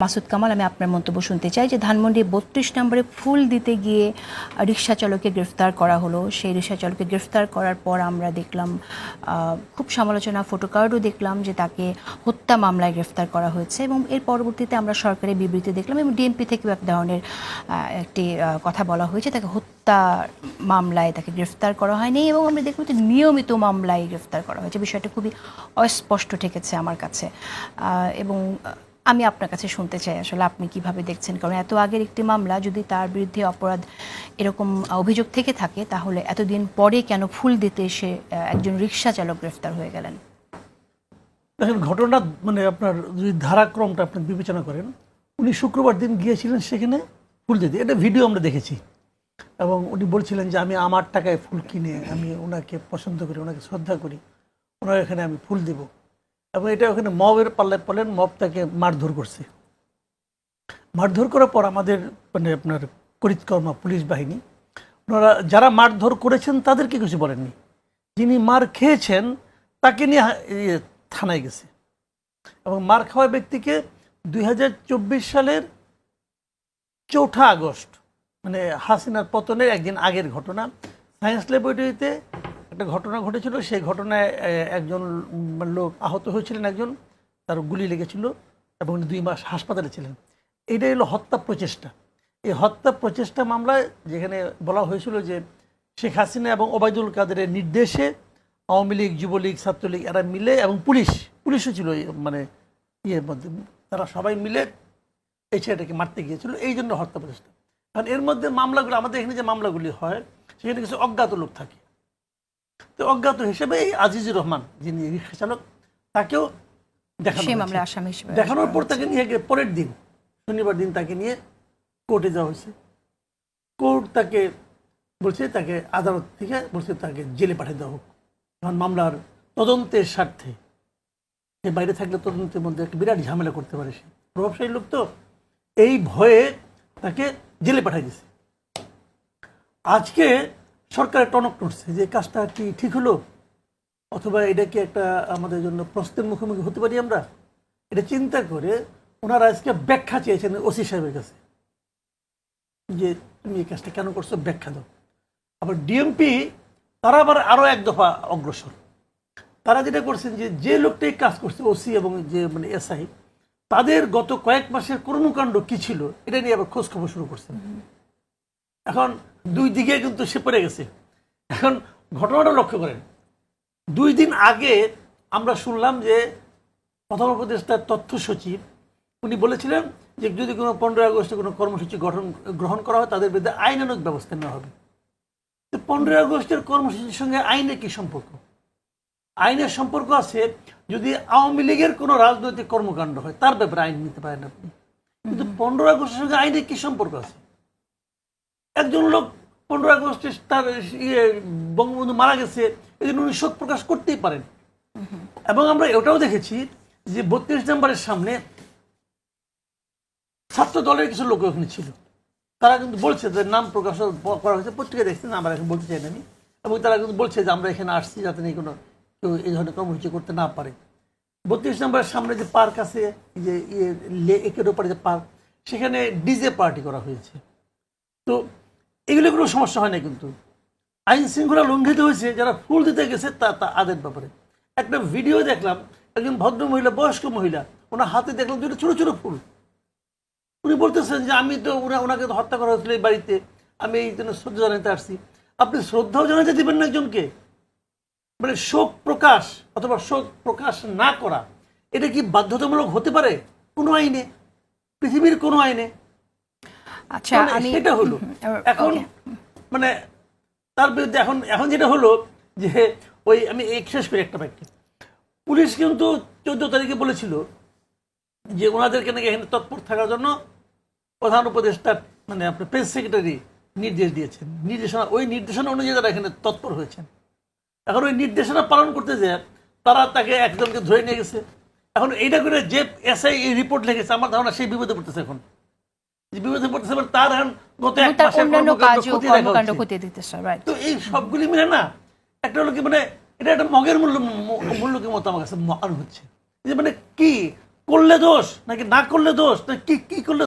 মাসুদ কামাল, আমি আপনার মন্তব্য শুনতে চাই যে ধানমন্ডি বত্রিশ নম্বরে ফুল দিতে গিয়ে রিক্সা চালককে গ্রেফতার করা হলো। সেই রিক্সা চালককে গ্রেফতার করার পর আমরা দেখলাম খুব সমালোচনা ফটোকার্ডও দেখলাম যে তাকে হত্যা মামলায় গ্রেফতার করা হয়েছে এবং এর পরবর্তীতে আমরা সরকারি বিবৃতি দেখলাম এবং ডিএমপি থেকেও এক ধরনের একটি কথা বলা হয়েছে তাকে হত্যা মামলায় তাকে গ্রেফতার করা হয়নি এবং আমরা দেখলাম যে নিয়মিত মামলায় গ্রেফতার করা হয়েছে। বিষয়টা খুবই অস্পষ্ট ঠেকেছে আমার কাছে। এবং আমি আপনার কাছে শুনতে চাই আসলে আপনি কীভাবে দেখছেন? কারণ এত আগের একটি মামলা, যদি তার বিরুদ্ধে অপরাধ এরকম অভিযোগ থেকে থাকে, তাহলে এতদিন পরে কেন ফুল দিতে এসে একজন রিক্সা চালক গ্রেফতার হয়ে গেলেন? দেখেন, ঘটনা মানে আপনার যদি ধারাক্রমটা আপনি বিবেচনা করেন, উনি শুক্রবার দিন গিয়েছিলেন সেখানে ফুল দিতে। এটা ভিডিও আমরা দেখেছি। এবং উনি বলছিলেন যে, আমি আমার টাকায় ফুল কিনে, আমি ওনাকে পছন্দ করি, ওনাকে শ্রদ্ধা করি, ওনার এখানে আমি ফুল দিব। এবং এটা ওখানে মবের পাল্লায় পড়লেন, মব তাকে মারধর করছে। মারধর করার পর আমাদের মানে আপনার করিতকর্মা, পুলিশ বাহিনী, ওনারা যারা মারধর করেছেন তাদেরকে কিছু বলেননি। যিনি মার খেয়েছেন, তাকে নিয়ে থানায় গেছে। এবং মার খাওয়া ব্যক্তিকে দুই হাজার চব্বিশ সালের চৌঠা আগস্ট মানে হাসিনার পতনের একদিন আগের ঘটনা, সায়েন্স ল্যাবরেটরিতে একটা ঘটনা ঘটেছিল, সেই ঘটনায় একজন লোক আহত হয়েছিলেন একজন, তার গুলি লেগেছিল এবং দুই মাস হাসপাতালে ছিলেন। এইটাই হলো হত্যা প্রচেষ্টা। এই হত্যা প্রচেষ্টা মামলায় যেখানে বলা হয়েছিল যে শেখ হাসিনা এবং ওবায়দুল কাদেরের নির্দেশে আওয়ামী লীগ, যুবলীগ, ছাত্রলীগ, এরা মিলে এবং পুলিশ, পুলিশও ছিল মানে ইয়ের মধ্যে, তারা সবাই মিলে এই ছেলেটাকে মারতে গিয়েছিল। এই জন্য হত্যা প্রচেষ্টা। কারণ এর মধ্যে মামলাগুলো, আমাদের এখানে যে মামলাগুলি হয়, সেখানে কিছু অজ্ঞাত লোক থাকে। তো অজ্ঞাত হিসেবে এই আজিজুর রহমান যিনি রিক্সা চালক তাকেও দেখানো দেখানোর পর তাকে নিয়ে গিয়ে পরের দিন শনিবার দিন তাকে নিয়ে কোর্টে যাওয়া হয়েছে। কোর্ট তাকে বলছে তাকে আদালত থেকে বলছে তাকে জেলে পাঠিয়ে দেওয়া হোক। কারণ মামলার তদন্তের স্বার্থে সে বাইরে থাকলে তদন্তের মধ্যে একটা বিরাট ঝামেলা করতে পারে সে। প্রভাবশালী লোক তো এই ভয়ে তাকে জেলে পাঠিয়ে দিছে আজকে সরকার টনক টুটছে যে কাজটা কি ঠিক হলো? অথবা এটা কি একটা আমাদের জন্য প্রশ্নের মুখোমুখি হতে পারি আমরা? এটা চিন্তা করে ওনারা আজকে ব্যাখ্যা চেয়েছেন ওসি সাহেবের কাছে যে তুমি এই কাজটা কেন করছ? ব্যাখ্যা দাও। আবার ডিএমপি, তারা আবার আরও এক দফা অগ্রসর। তারা যেটা করছেন যে যে লোকটাই কাজ করছে, ওসি এবং যে মানে এসআই, তাদের গত কয়েক মাসের কর্মকাণ্ড কি ছিল? এটা নিয়ে আবার খোঁজ খবর শুরু করছেন। এখন দুই দিকে কিন্তু সে পড়ে গেছে। এখন ঘটনাটা লক্ষ্য করেন। দুই দিন আগে আমরা শুনলাম যে প্রথম উপদেষ্টার তথ্য সচিব, উনি বলেছিলেন যে যদি কোনো পনেরোই আগস্টে কোনো কর্মসূচি গঠন, গ্রহণ করা হয়, তাদের বিরুদ্ধে আইনানুগ ব্যবস্থা নেওয়া হবে। তো পনেরোই আগস্টের কর্মসূচির সঙ্গে আইনের কি সম্পর্ক? আইনের সম্পর্ক আছে, যদি আওয়ামী লীগের কোনো রাজনৈতিক কর্মকাণ্ড হয়, তার ব্যাপারে আইন নিতে পারেন আপনি। কিন্তু পনেরো আগস্টের সঙ্গে আইনের কি সম্পর্ক আছে? একজন লোক পনেরো আগস্টে তার ইয়ে বঙ্গবন্ধু মারা গেছে এই জন্য উনি শোক প্রকাশ করতেই পারেন। এবং আমরা এটাও দেখেছি যে বত্রিশ নম্বরের সামনে ছাত্র দলের কিছু লোক ওখানে ছিল। তারা কিন্তু বলছে যে নাম প্রকাশ করা হয়েছে পত্রিকা দেখছি না আমরা এখন বলতে চাই না আমি। এবং তারা কিন্তু বলছে যে আমরা এখানে আসছি যাতে নিয়ে কোনো কেউ এই ধরনের কর্মসূচি করতে না পারে। বত্রিশ নম্বরের সামনে যে পার্ক আছে যে ইয়ে একের ওপরে যে পার্ক, সেখানে ডিজে পার্টি করা হয়েছে। তো এগুলো কোনো সমস্যা হয় না কিন্তু। আইন শৃঙ্খলা লঙ্ঘিত হয়েছে, যারা ফুল দিতে গেছে, তা তা আদের ব্যাপারে। একটা ভিডিও দেখলাম, একজন ভদ্র মহিলা, বয়স্ক মহিলা, ওনার হাতে দেখলাম দুটো ছোট ছোট ফুল। উনি বলতেছেন যে, আমি তো ওনা, ওনাকে তো হত্যা করা হয়েছিল এই বাড়িতে। আমি এই জন্য শ্রদ্ধা জানাতে আসছি। আপনি শ্রদ্ধাও জানাতে দিবেন না একজনকে। মানে শোক প্রকাশ অথবা শোক প্রকাশ না করা, এটা কি বাধ্যতামূলক হতে পারে? কোনো আইনে, পৃথিবীর কোনো আইনে। আচ্ছা আমি সেটা হলো। এখন মানে তার বিরুদ্ধে এখন এখন যেটা হলো যে ওই আমি শেষ করি একটা পুলিশ কিন্তু চোদ্দ তারিখে বলেছিল যে ওনাদেরকে নাকি এখানে তৎপর থাকার জন্য প্রধান উপদেষ্টা মানে আপনার প্রেস সেক্রেটারি নির্দেশ দিয়েছেন। নির্দেশনা ওই নির্দেশনা অনুযায়ী তারা এখানে তৎপর হয়েছেন। এখন ওই নির্দেশনা পালন করতে যে তারা তাকে একজনকে ধরে নিয়ে গেছে। এখন এইটা করে যে এসআই এই রিপোর্ট লিখেছে আমার ধারণা সেই বিপদে পড়তেছে এখন। বিপদে পড়তেছে মানে তার এখন গত এক এবং তার মাসের কর্মকাণ্ড খতিয়ে দেখা কর্মকাণ্ড হচ্ছে। খতিয়ে দিতেছে রাইট তো এই সবগুলি মিলে না একটা হলো কি মানে এটা একটা মগের মূল্য মূল্যকে মতো আমার কাছে মনে হচ্ছে যে মানে কি করলে দোষ নাকি না করলে দোষ না কি কি করলে